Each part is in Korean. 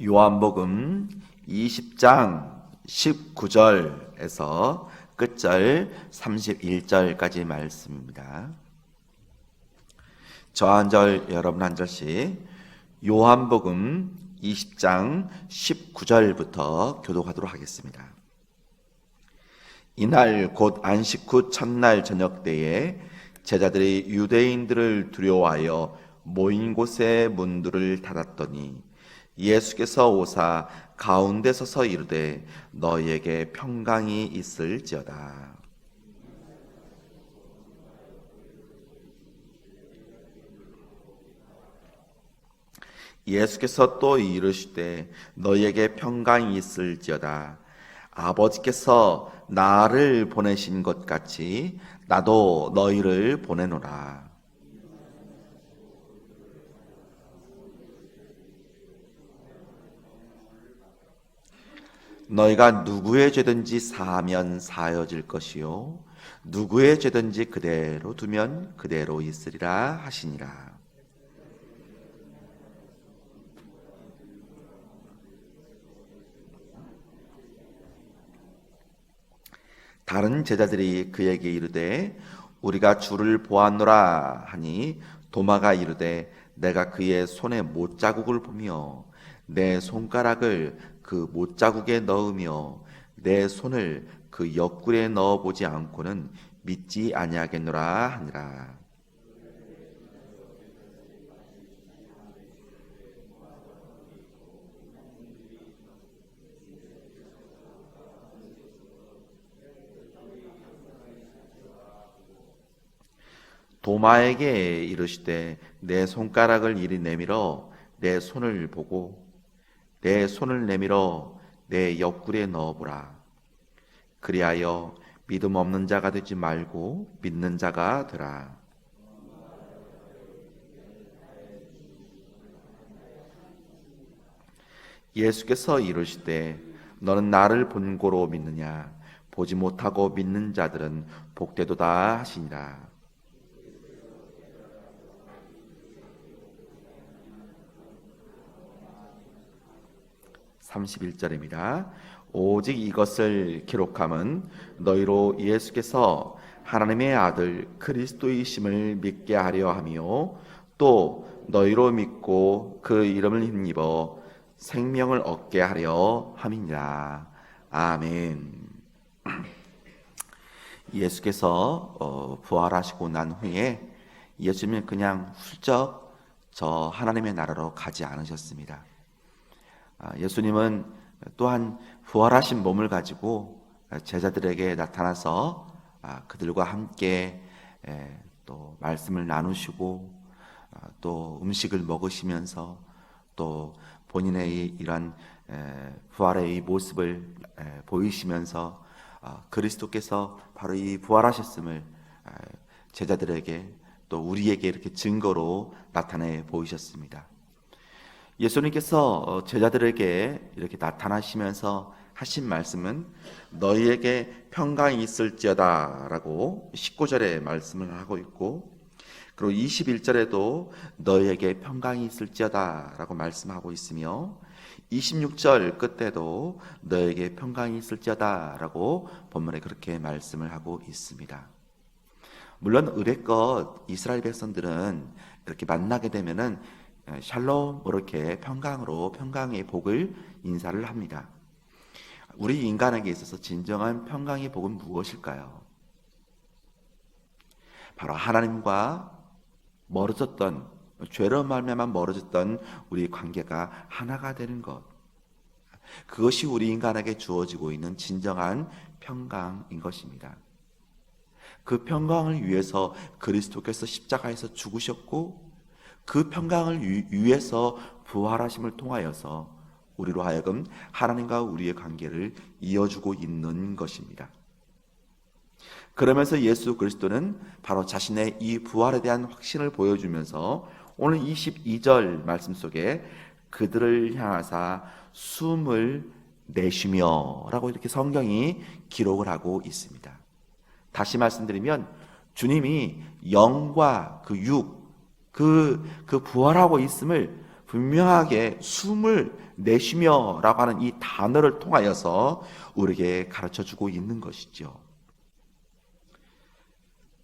요한복음 20장 19절에서 끝절 31절까지 말씀입니다. 저 한 절 여러분 한 절씩 요한복음 20장 19절부터 교독하도록 하겠습니다. 이날 곧 안식 후 첫날 저녁 때에 제자들이 유대인들을 두려워하여 모인 곳에 문들을 닫았더니 예수께서 오사 가운데 서서 이르되 너희에게 평강이 있을지어다. 예수께서 또 이르시되 너희에게 평강이 있을지어다. 아버지께서 나를 보내신 것 같이 나도 너희를 보내노라. 너희가 누구의 죄든지 사하면 사여질 것이요 누구의 죄든지 그대로 두면 그대로 있으리라 하시니라. 다른 제자들이 그에게 이르되 우리가 주를 보았노라 하니 도마가 이르되 내가 그의 손에 못자국을 보며 내 손가락을 그 못자국에 넣으며 내 손을 그 옆구리에 넣어 보지 않고는 믿지 아니하겠노라 하니라. 도마에게 이르시되 내 손가락을 이리 내밀어 내 손을 보고 내 손을 내밀어 내 옆구리에 넣어보라. 그리하여 믿음 없는 자가 되지 말고 믿는 자가 되라. 예수께서 이르시되 너는 나를 본고로 믿느냐 보지 못하고 믿는 자들은 복되도다 하시니라. 31절입니다. 오직 이것을 기록함은 너희로 예수께서 하나님의 아들 그리스도이심을 믿게 하려 하며 또 너희로 믿고 그 이름을 힘입어 생명을 얻게 하려 함이니라. 아멘. 예수께서 어, 부활하시고 난 후에 예수님은 그냥 훌쩍 저 하나님의 나라로 가지 않으셨습니다. 아, 예수님은 또한 부활하신 몸을 가지고 제자들에게 나타나서 아, 그들과 함께 또 말씀을 나누시고 아, 또 음식을 먹으시면서 또 본인의 이러한 부활의 모습을 보이시면서 그리스도께서 바로 이 부활하셨음을 제자들에게 또 우리에게 이렇게 증거로 나타내 보이셨습니다. 예수님께서 어, 제자들에게 이렇게 나타나시면서 하신 말씀은 너희에게 평강이 있을지어다라고 19절에 말씀을 하고 있고 그리고 21절에도 너희에게 평강이 있을지어다라고 말씀하고 있으며 26절 끝에도 너에게 평강이 있을지어다라고 본문에 그렇게 말씀을 하고 있습니다. 물론 의뢰껏 이스라엘 백성들은 이렇게 만나게 되면은 예, 샬롬 이렇게 평강으로 평강의 복을 인사를 합니다. 우리 인간에게 있어서 진정한 평강의 복은 무엇일까요? 바로 하나님과 멀어졌던 죄로 말미암아 멀어졌던 우리 관계가 하나가 되는 것. 그것이 우리 인간에게 주어지고 있는 진정한 평강인 것입니다. 그 평강을 위해서 그리스도께서 십자가에서 죽으셨고 그 평강을 위해서 부활하심을 통하여서 우리로 하여금 하나님과 우리의 관계를 이어주고 있는 것입니다. 그러면서 예수 그리스도는 바로 자신의 이 부활에 대한 확신을 보여주면서 오늘 22절 말씀 속에 그들을 향하사 숨을 내쉬며 라고 이렇게 성경이 기록을 하고 있습니다. 다시 말씀드리면 주님이 영과 그 육, 그, 그 부활하고 있음을 분명하게 숨을 내쉬며 라고 하는 이 단어를 통하여서 우리에게 가르쳐 주고 있는 것이죠.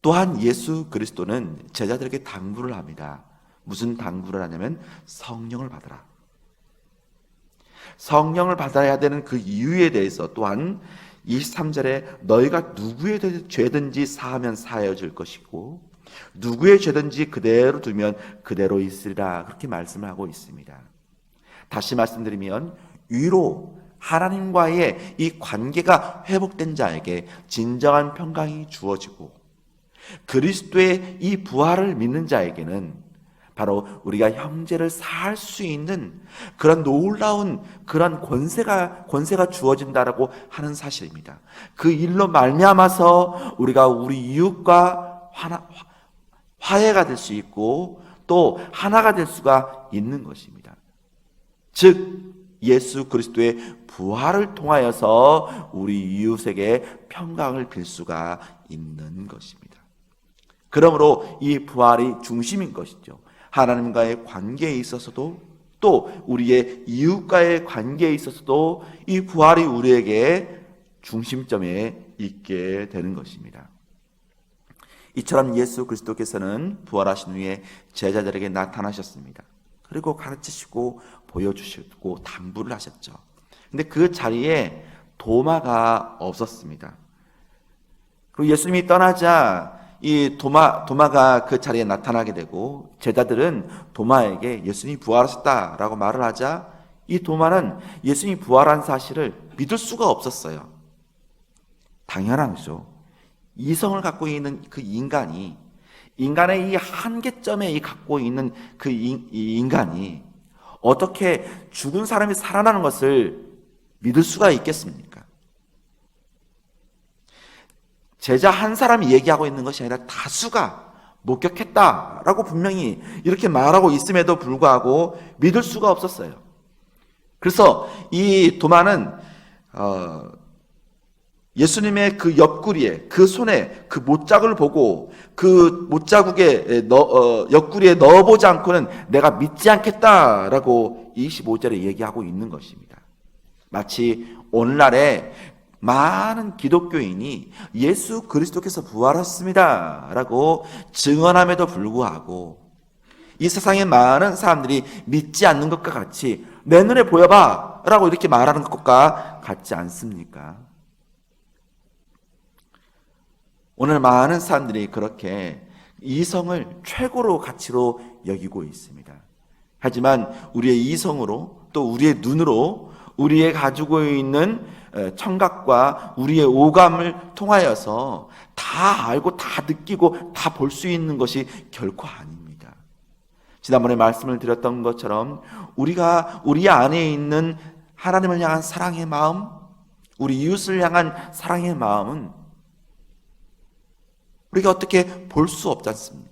또한 예수 그리스도는 제자들에게 당부를 합니다. 무슨 당부를 하냐면 성령을 받으라. 성령을 받아야 되는 그 이유에 대해서 또한 23절에 너희가 누구의 죄든지 사하면 사하여 질 것이고 누구의 죄든지 그대로 두면 그대로 있으리라 그렇게 말씀을 하고 있습니다. 다시 말씀드리면 위로 하나님과의 이 관계가 회복된 자에게 진정한 평강이 주어지고 그리스도의 이 부활을 믿는 자에게는 바로 우리가 형제를 살 수 있는 그런 놀라운 그런 권세가 권세가 주어진다라고 하는 사실입니다. 그 일로 말미암아서 우리가 우리 이웃과 하나, 화해가 될 수 있고 또 하나가 될 수가 있는 것입니다. 즉 예수 그리스도의 부활을 통하여서 우리 이웃에게 평강을 빌 수가 있는 것입니다. 그러므로 이 부활이 중심인 것이죠. 하나님과의 관계에 있어서도 또 우리의 이웃과의 관계에 있어서도 이 부활이 우리에게 중심점에 있게 되는 것입니다. 이처럼 예수 그리스도께서는 부활하신 후에 제자들에게 나타나셨습니다. 그리고 가르치시고 보여주시고 당부를 하셨죠. 근데 그 자리에 도마가 없었습니다. 그리고 예수님이 떠나자 이 도마, 도마가 그 자리에 나타나게 되고 제자들은 도마에게 예수님이 부활하셨다라고 말을 하자 이 도마는 예수님이 부활한 사실을 믿을 수가 없었어요. 당연한 거죠. 이성을 갖고 있는 그 인간이 인간의 이 한계점에 이 갖고 있는 그 인간이 어떻게 죽은 사람이 살아나는 것을 믿을 수가 있겠습니까? 제자 한 사람이 얘기하고 있는 것이 아니라 다수가 목격했다라고 분명히 이렇게 말하고 있음에도 불구하고 믿을 수가 없었어요. 그래서 이 도마는 어, 예수님의 그 옆구리에 그 손에 그 못자국을 보고 그 못자국에 넣, 어, 옆구리에 넣어보지 않고는 내가 믿지 않겠다라고 25절에 얘기하고 있는 것입니다. 마치 오늘날에 많은 기독교인이 예수 그리스도께서 부활하셨습니다. 라고 증언함에도 불구하고 이 세상에 많은 사람들이 믿지 않는 것과 같이 내 눈에 보여봐. 라고 이렇게 말하는 것과 같지 않습니까? 오늘 많은 사람들이 그렇게 이성을 최고로 가치로 여기고 있습니다. 하지만 우리의 이성으로 또 우리의 눈으로 우리의 가지고 있는 청각과 우리의 오감을 통하여서 다 알고 다 느끼고 다 볼 수 있는 것이 결코 아닙니다. 지난번에 말씀을 드렸던 것처럼 우리가 우리 안에 있는 하나님을 향한 사랑의 마음, 우리 이웃을 향한 사랑의 마음은 우리가 어떻게 볼 수 없지 않습니까?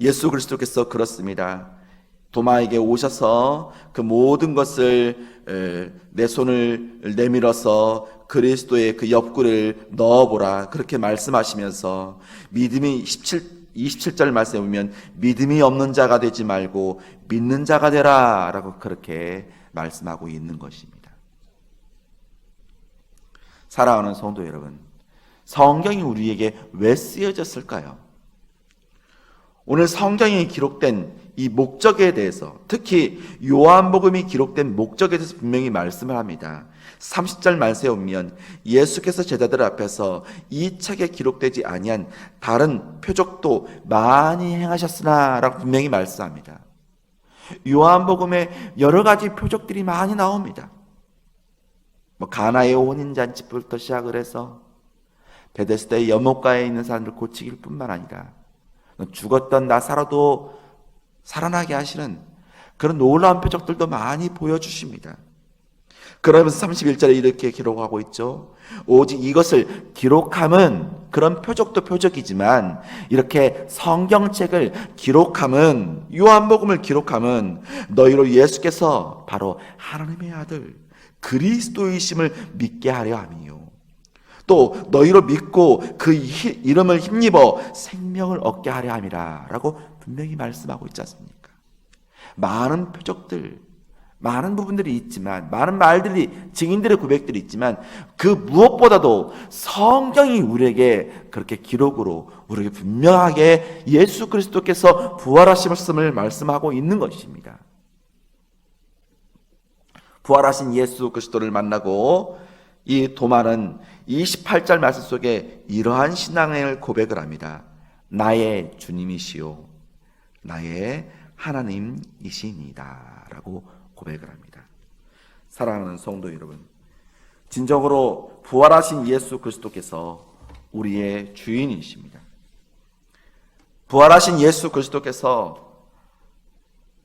예수 그리스도께서 그렇습니다. 도마에게 오셔서 그 모든 것을 내 손을 내밀어서 그리스도의 그 옆구리를 넣어보라 그렇게 말씀하시면서 믿음이 17 27절 말씀에 보면 믿음이 없는 자가 되지 말고 믿는 자가 되라 라고 그렇게 말씀하고 있는 것입니다. 사랑하는 성도 여러분, 성경이 우리에게 왜 쓰여졌을까요? 오늘 성경에 기록된 이 목적에 대해서 특히 요한복음이 기록된 목적에 대해서 분명히 말씀을 합니다. 30절 말씀에 보면 예수께서 제자들 앞에서 이 책에 기록되지 아니한 다른 표적도 많이 행하셨으나라고 분명히 말씀합니다. 요한복음에 여러 가지 표적들이 많이 나옵니다. 뭐 가나의 혼인 잔치부터 시작을 해서 베데스다의 연못가에 있는 사람들 고치길 뿐만 아니라 죽었던 나사로도 살아나게 하시는 그런 놀라운 표적들도 많이 보여주십니다. 그러면서 31절에 이렇게 기록하고 있죠. 오직 이것을 기록함은 그런 표적도 표적이지만 이렇게 성경책을 기록함은 요한복음을 기록함은 너희로 예수께서 바로 하나님의 아들 그리스도이심을 믿게 하려 함이요. 또 너희로 믿고 그 히- 이름을 힘입어 생명을 얻게 하려 함이라라고 분명히 말씀하고 있지 않습니까? 많은 표적들, 많은 부분들이 있지만, 많은 말들이, 증인들의 고백들이 있지만, 그 무엇보다도 성경이 우리에게 그렇게 기록으로, 우리에게 분명하게 예수 그리스도께서 부활하심을 말씀하고 있는 것입니다. 부활하신 예수 그리스도를 만나고 이 도마는 28절 말씀 속에 이러한 신앙을 고백을 합니다. 나의 주님이시요 나의 하나님이시니다 라고 고백을 합니다. 사랑하는 성도 여러분 진정으로 부활하신 예수 그리스도께서 우리의 주인이십니다. 부활하신 예수 그리스도께서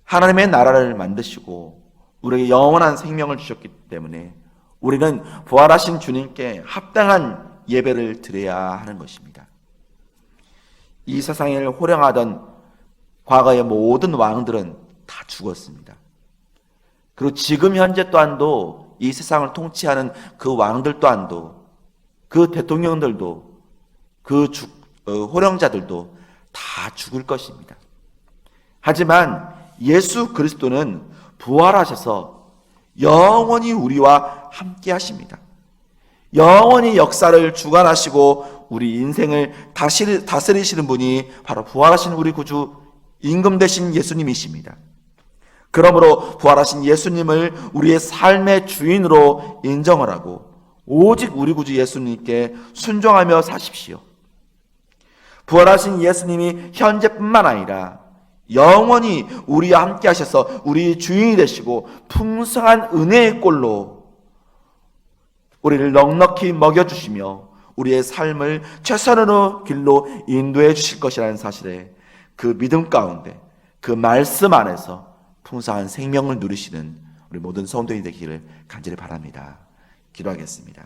하나님의 나라를 만드시고 우리에게 영원한 생명을 주셨기 때문에 우리는 부활하신 주님께 합당한 예배를 드려야 하는 것입니다. 이 세상을 호령하던 과거의 모든 왕들은 다 죽었습니다. 그리고 지금 현재 또한도 이 세상을 통치하는 그 왕들 또한도 그 대통령들도 그 주, 어, 호령자들도 다 죽을 것입니다. 하지만 예수 그리스도는 부활하셔서 영원히 우리와 함께 하십니다. 영원히 역사를 주관하시고 우리 인생을 다시 다스리시는 분이 바로 부활하신 우리 구주 임금 되신 예수님이십니다. 그러므로 부활하신 예수님을 우리의 삶의 주인으로 인정을 하고 오직 우리 구주 예수님께 순종하며 사십시오. 부활하신 예수님이 현재뿐만 아니라 영원히 우리와 함께 하셔서 우리 주인이 되시고 풍성한 은혜의 꼴로 우리를 넉넉히 먹여주시며 우리의 삶을 최선으로 길로 인도해 주실 것이라는 사실에 그 믿음 가운데 그 말씀 안에서 풍성한 생명을 누리시는 우리 모든 성도인이 되기를 간절히 바랍니다. 기도하겠습니다.